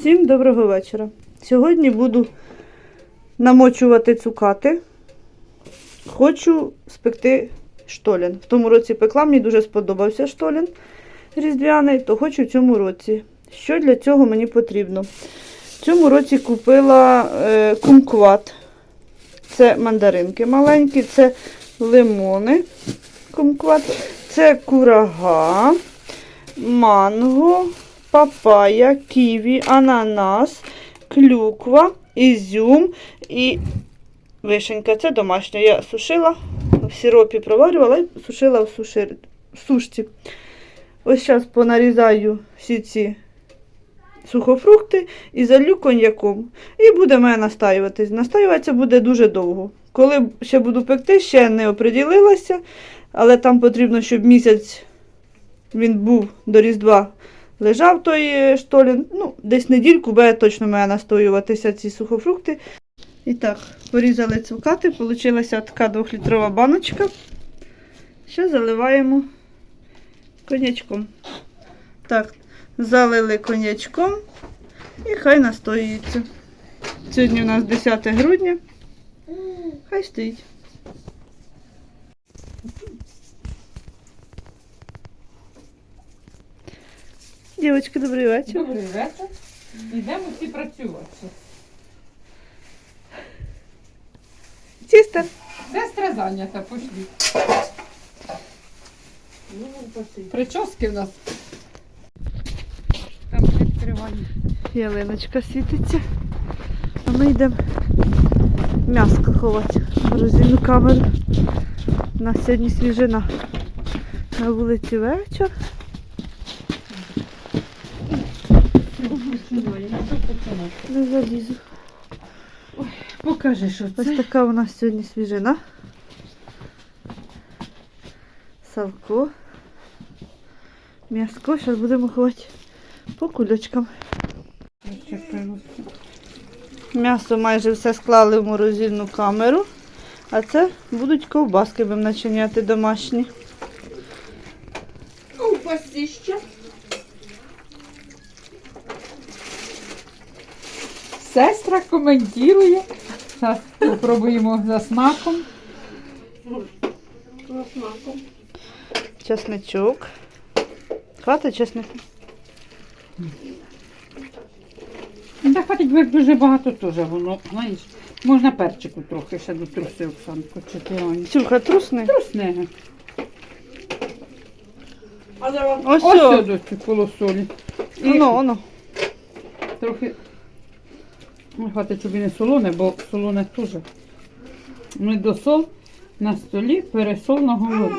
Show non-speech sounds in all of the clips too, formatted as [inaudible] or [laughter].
Всім доброго вечора. Сьогодні буду намочувати цукати. Хочу спекти штолін. В тому році пекла, мені дуже сподобався штолін різдвяний, то хочу в цьому році. Що для цього мені потрібно? В цьому році купила е, кумкват. Це мандаринки маленькі, це лимони. Кумкват, це курага, манго, папая, ківі, ананас, клюква, ізюм і вишенька. Це домашня. Я сушила, в сиропі проварювала і сушила в, сушир... в сушці. Ось зараз понарізаю всі ці сухофрукти і залью коньяком. І буде в мене настаюватись. Настаюватися буде дуже довго. Коли ще буду пекти, ще не оприділилася, але там потрібно, щоб місяць він був до Різдва лежав той е, штолін. Ну, десь недільку буде точно має настоюватися ці сухофрукти. І так, порізали цукати, получилася така двохлітрова баночка. Ще заливаємо конячком. Так, залили конячком і хай настоюється. Сьогодні у нас 10 грудня. Хай стоїть. Дівчатки, добрий вечір. Добрий вечір. Йдемо всі працювати. Сістер. Сестра зайнята, пошлі. Прически в нас. Там відкривання. Ялиночка світиться. А ми йдемо м'яско ховати в морозильну камеру. У нас сьогодні свіжина. На вулиці вечір. Не залізу. Ой, Покажи, що це. Ось така у нас сьогодні свіжина. Салко. М'яско. Зараз будемо ховати по кульочкам. М'ясо майже все склали в морозильну камеру. А це будуть ковбаски будемо начиняти домашні. Сестра коментує. Зараз спробуємо за смаком. Чесничок. Хватить чеснику? Ну, Та хватить як дуже багато теж воно, знаєш. Можна перчику трохи ще до труси, Оксанко, чи ти Ань? Ксюха, трусни. Трусне. Ось Ось сюди цю колосолі. І Оно, воно. трохи. Ну, хватить, щоб і не солоне, бо солоне теж. Ми досол на столі, пересол на голові.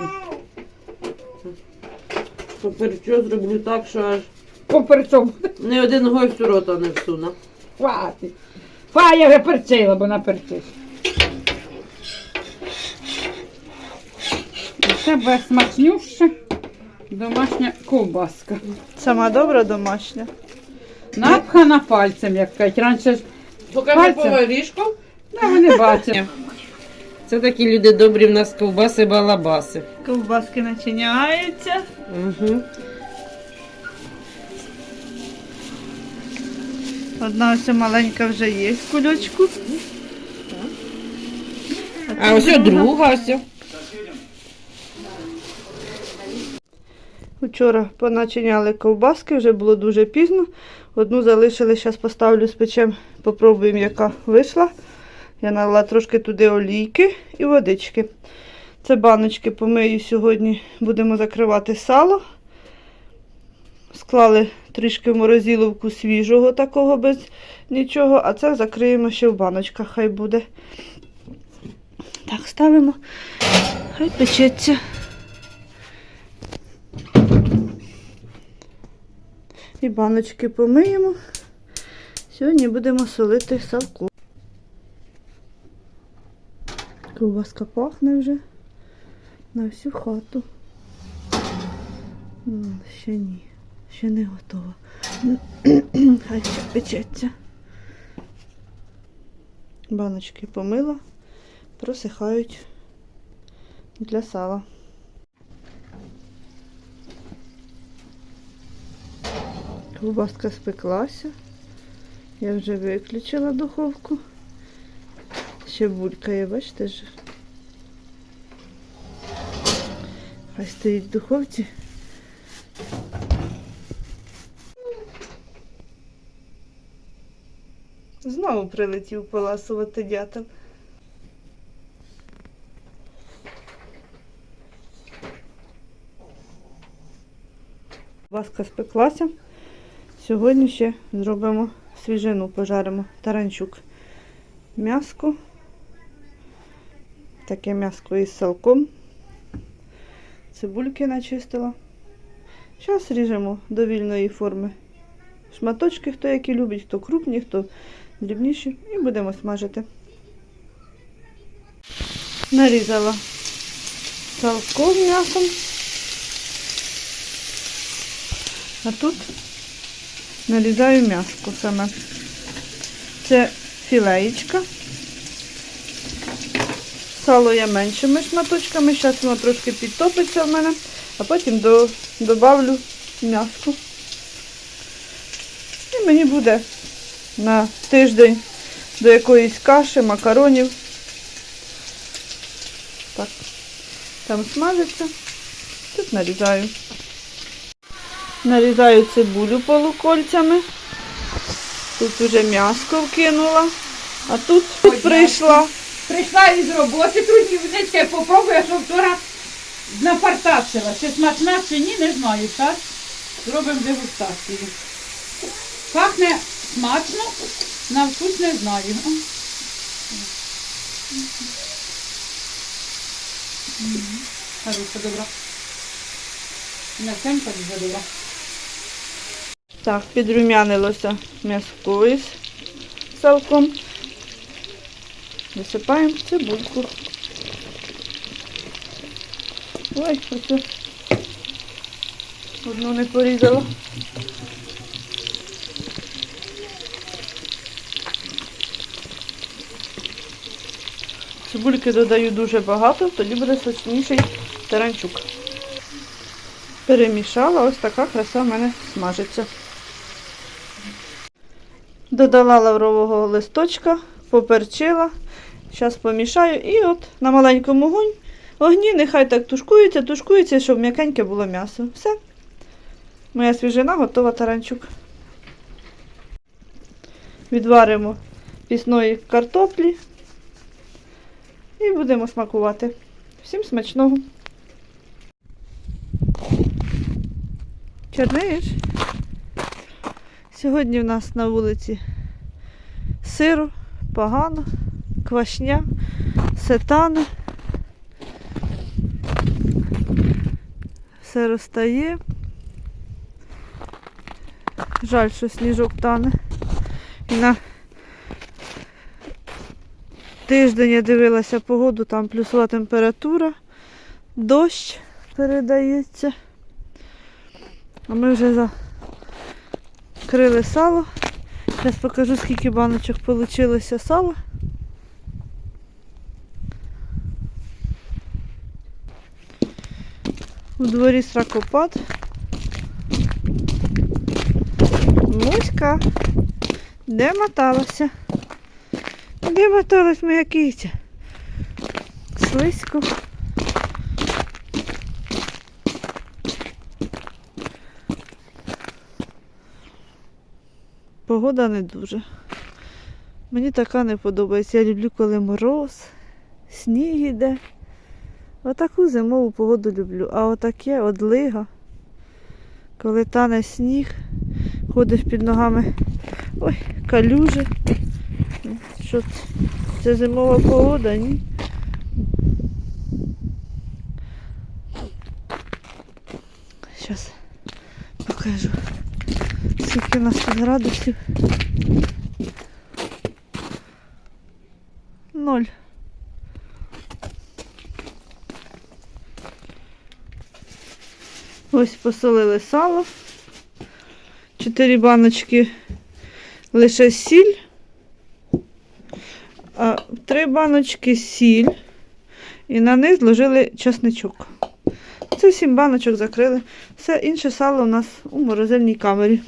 Тепер що зроблю так, що аж Поперцом. не один гость у рота не всуне. Хватить. Фа, я вже перчила, бо наперчиш. І Це буде смачнюще домашня ковбаска. Сама добра домашня. Напхана пальцем, як кажуть. Раніше ж По горішку. да, ми не бачимо. Це такі люди добрі в нас ковбаси балабаси. Ковбаски начиняються. Угу. Одна ось маленька вже є в кульочку. А ось друга ось. Вчора поначиняли ковбаски, вже було дуже пізно. Одну залишили, зараз поставлю спечем, попробуємо, яка вийшла. Я налила трошки туди олійки і водички. Це баночки помию сьогодні, будемо закривати сало. Склали трішки в морозиловку свіжого такого без нічого, а це закриємо ще в баночках, хай буде. Так, ставимо, хай печеться. І баночки помиємо. Сьогодні будемо солити салку. Ковбаска пахне вже на всю хату. Ще ні, ще не готова. [clears throat] Хай ще печеться. Баночки помила, просихають для сала. Ковбаска спеклася. Я вже виключила духовку. Ще булькає, бачите ж. Хай стоїть в духовці. Знову прилетів поласувати дятел. Васка спеклася. Сьогодні ще зробимо свіжину, пожаримо таранчук. М'яско. Таке м'яско із салком. Цибульки начистила. Зараз ріжемо до вільної форми. Шматочки, хто які любить, хто крупні, хто дрібніші. І будемо смажити. Нарізала салко м'ясом. А тут нарізаю м'яско саме. Це філеєчка. Сало я меншими шматочками. Зараз воно трошки підтопиться в мене, а потім до, добавлю м'яско. І мені буде на тиждень до якоїсь каші, макаронів. Так, там смажиться. Тут нарізаю. Нарізаю цибулю полукольцями. Тут вже м'яско вкинула. А тут, прийшла. Прийшла із роботи, трудівничка, я попробую, я що вчора напартачила. Чи смачна, чи ні, не знаю, так? Зробимо дегустацію. Пахне смачно, на вкус не знаю. Хороша, добра. М'ясенька дуже добра. Так, підрумянилося м'яско із салком. Висипаємо цибульку. Ой, оце одну не порізала. Цибульки додаю дуже багато, тоді буде смачніший таранчук. Перемішала, ось така краса в мене смажиться. Додала лаврового листочка, поперчила. Зараз помішаю і от на маленькому огні нехай так тушкується, тушкується, щоб м'якеньке було м'ясо. Все. Моя свіжина готова таранчук. Відваримо пісної картоплі і будемо смакувати. Всім смачного. Чорниш? Сьогодні в нас на вулиці сиру, погано, квашня, сетани. Все розтає. Жаль, що сніжок тане. На тиждень я дивилася погоду, там плюсова температура, дощ передається. А ми вже закрили сало. Зараз покажу, скільки баночок вийшло сала. У дворі сракопад. Муська. Де моталася? Де моталась моя киця? Слизько. Погода не дуже. Мені така не подобається. Я люблю, коли мороз, сніг іде. Отаку зимову погоду люблю. А отаке одлига. Коли тане сніг, ходиш під ногами. Ой, калюжі. Що це? Це зимова погода, ні? Зараз покажу. Скільки у нас тут градусів? Ноль. Ось посолили сало. Чотири баночки лише сіль. Три баночки сіль. І на них зложили чесничок. Це сім баночок закрили. Все інше сало у нас у морозильній камері.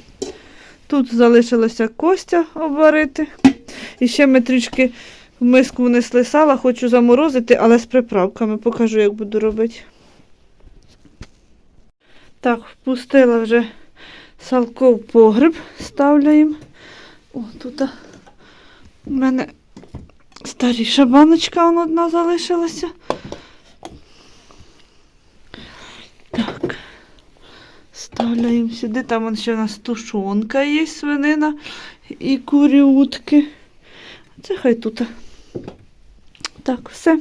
Тут залишилося костя обварити. І ще ми трішки в миску внесли сала, хочу заморозити, але з приправками. Покажу, як буду робити. Так, впустила вже салко в погреб, ставляємо. О, тут у мене старіша баночка одна залишилася. Так. Ставляємо сюди. Там он ще у нас тушонка є, свинина і курі утки. Це хай тут. Так, все.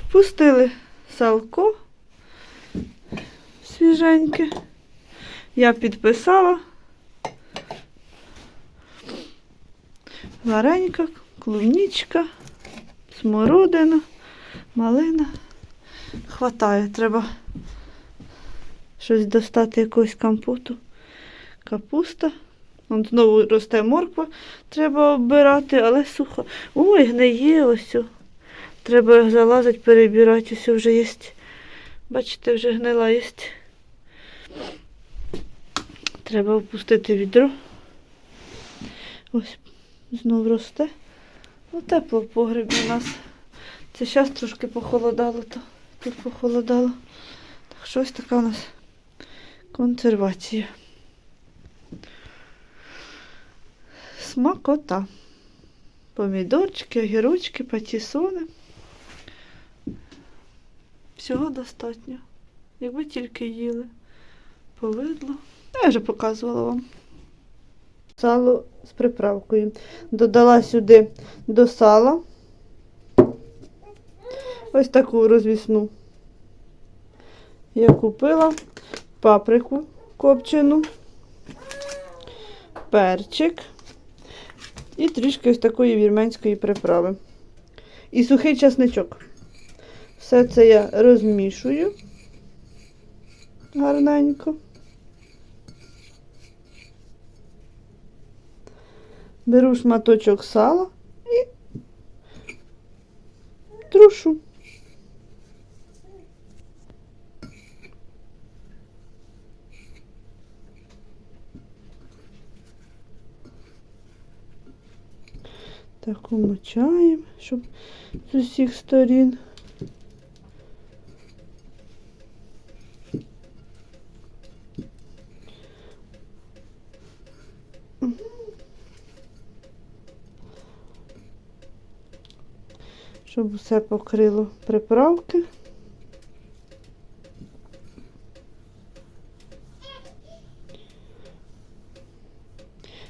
Впустили салко свіженьке. Я підписала. Варенька, клубничка, смородина, малина. Хватає, треба щось достати якогось компоту. Капуста. Вон знову росте морква, треба оббирати, але сухо. Ой, гниє ось. Треба залазити, перебирати, ось вже є. Бачите, вже гнила є. Треба опустити відро. Ось знов росте. Ну, тепло в погребі у нас. Це зараз трошки похолодало, то тут похолодало. Так що ось така у нас консервація. Смакота. Помідорчики, огірочки, патісони. Всього достатньо. Якби тільки їли. Повидло. Я вже показувала вам. Сало з приправкою. Додала сюди до сала. Ось таку розвісну. Я купила паприку копчену, перчик і трішки ось такої вірменської приправи. І сухий часничок. Все це я розмішую гарненько. Беру шматочок сала і трушу. Так умочаємо, щоб з усіх сторін. Щоб все покрило приправки.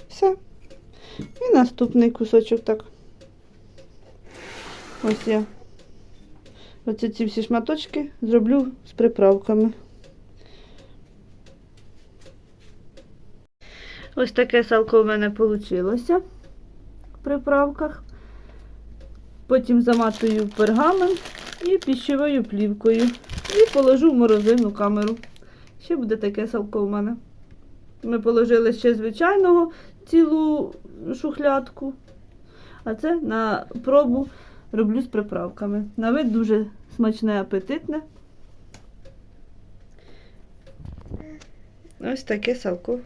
Все. І наступний кусочок так. Ось я. Оці ці всі шматочки зроблю з приправками. Ось таке салко в мене вийшло в приправках. Потім заматую в пергамент і піщовою плівкою. І положу в морозильну камеру. Ще буде таке салко в мене. Ми положили ще звичайного цілу шухлядку. А це на пробу роблю з приправками. На вид дуже смачне, апетитне. Ось таке салко.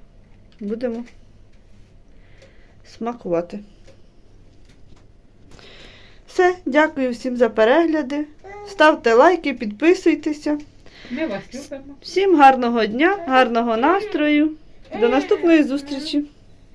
Будемо смакувати. Все, дякую всім за перегляди. Ставте лайки, підписуйтеся. Ми вас любимо. Всім гарного дня, гарного настрою. До наступної зустрічі!